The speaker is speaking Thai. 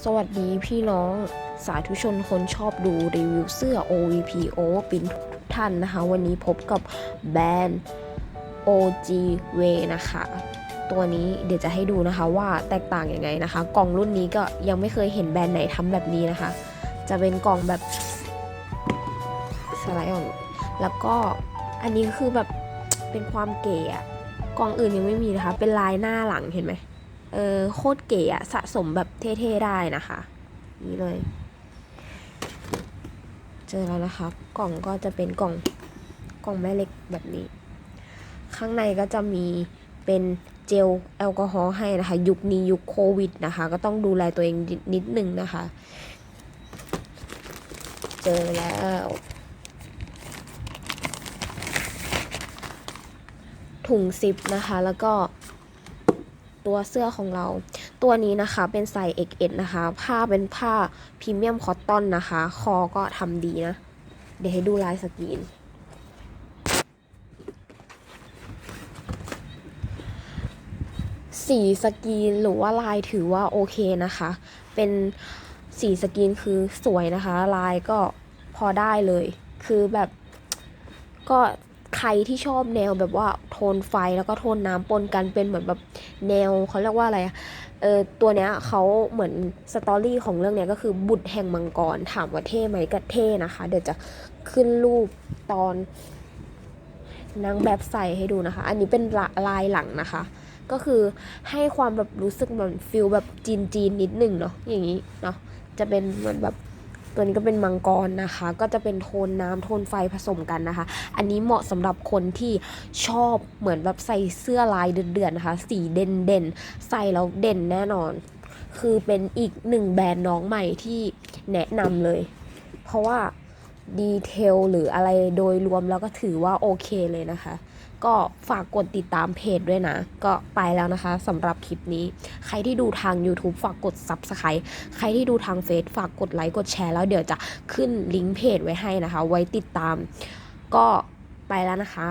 สวัสดีพี่น้องสาธุชนคนชอบดูรีวิวเสื้อ OVP Overpin ทุกท่านนะคะ วันนี้พบกับแบรนด์ OG Way นะคะ ตัวนี้เดี๋ยวจะให้ดูนะคะว่าแตกต่างยังไงนะคะ กล่องรุ่นนี้ก็ยังไม่เคยเห็นแบรนด์ไหนทำแบบนี้นะคะ จะเป็นกล่องแบบสไลด์ออกแล้วก็อันนี้คือแบบเป็นความเก๋อะกล่องอื่นยังไม่มีนะคะ เป็นลายหน้าหลังเห็นไหม เออโคตรเก๋อะสะสมแบบเท่ๆได้นะคะ นี่เลย เจอแล้วนะคะ กล่องก็จะเป็นกล่องกล่องแม่เหล็กแบบนี้ ข้างในก็จะมีเป็นเจลแอลกอฮอล์ให้นะคะ ยุคนี้ยุคโควิดนะคะ ก็ต้องดูแลตัวเองนิดนิดนึงนะคะ เจอแล้วถุงซิปนะคะ แล้วก็ ตัวเสื้อของเรา ตัวนี้นะคะเป็นไซส์ XS นะคะ ผ้าเป็นผ้าพรีเมียมคอตตอนนะคะ คอก็ทำดีนะ เดี๋ยวให้ดูลายสกรีนสีสกรีนหรือว่าลายถือว่าโอเคนะคะ เป็นสีสกรีนคือสวยนะคะ ลายก็พอได้เลย คือแบบก็ รที่ชอบแนวแบบว่าโทนไฟแล้วก็โทนน้ำปนกันเป็นเหมือนแบบแนวเขาเรียกว่าอะไรเออตัวเนี้ยเขาเหมือนสตอรี่ของเรื่องเนี้ยก็คือบุตรแห่งมังกรถามว่าเท่ไหมก็เท่นะคะ เดี๋ยวจะขึ้นรูปตอนนางแบบใส่ให้ดูนะคะ อันนี้เป็นลาลายหลังนะคะ ก็คือให้ความแบบรู้สึกเหมือนฟิลแบบจีนจีนๆนิดหนึ่งเนาะอย่างนี้เนาะจะเป็นเหมือนแบบ ตัวนี้ก็เป็นมังกรนะคะ ก็จะเป็นโทนน้ำโทนไฟผสมกันนะคะ อันนี้เหมาะสำหรับคนที่ชอบเหมือนแบบใส่เสื้อลายเดือดๆนะคะ สีเด่นเด่นๆ ใส่แล้วเด่นแน่นอน คือเป็นอีกหนึ่งแบรนด์น้องใหม่ที่แนะนำเลย เพราะว่า ดีเทลหรืออะไรโดยรวมแล้วก็ถือว่าโอเคเลยนะคะ ก็ฝากกดติดตามเพจด้วยนะ ก็ไปแล้วนะคะสำหรับคลิปนี้ ใครที่ดูทาง YouTube ฝากกด Subscribe ใครที่ดูทางเฟซฝากกดไลค์กดแชร์แล้วเดี๋ยวจะขึ้นลิงก์เพจไว้ให้นะคะ ไว้ติดตาม ก็ไปแล้วนะคะ